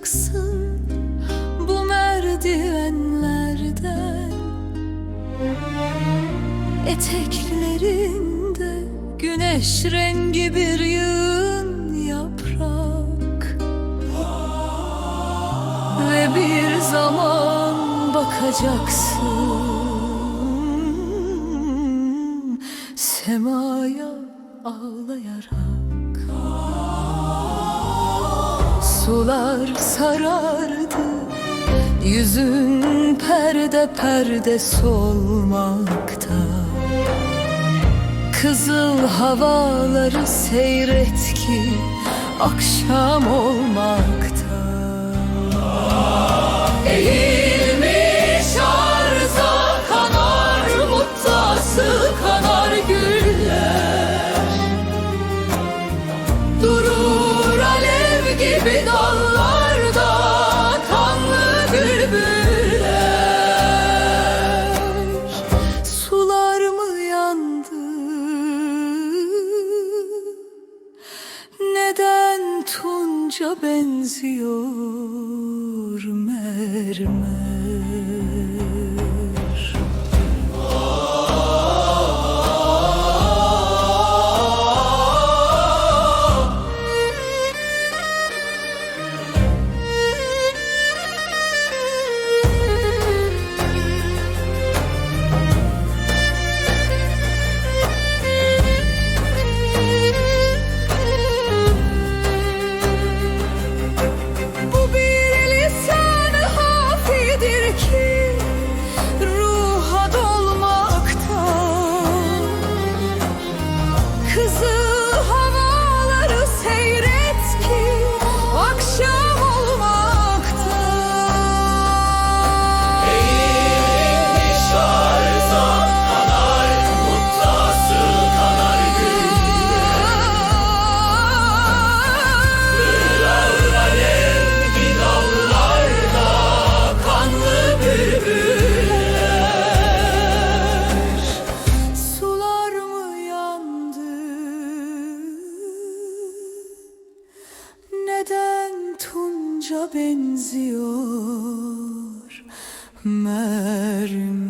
çıkacaksın bu merdivenlerden Eteklerinde güneş rengi bir yığın yaprak. Ve bir zaman bakacaksın Semaya ağlayarak Sular sarardı Yüzün perde perde solmakta. Kızıl havaları seyret ki Akşam olmakta tunca benziyor mermer? Kızıl tunca benziyor mermer?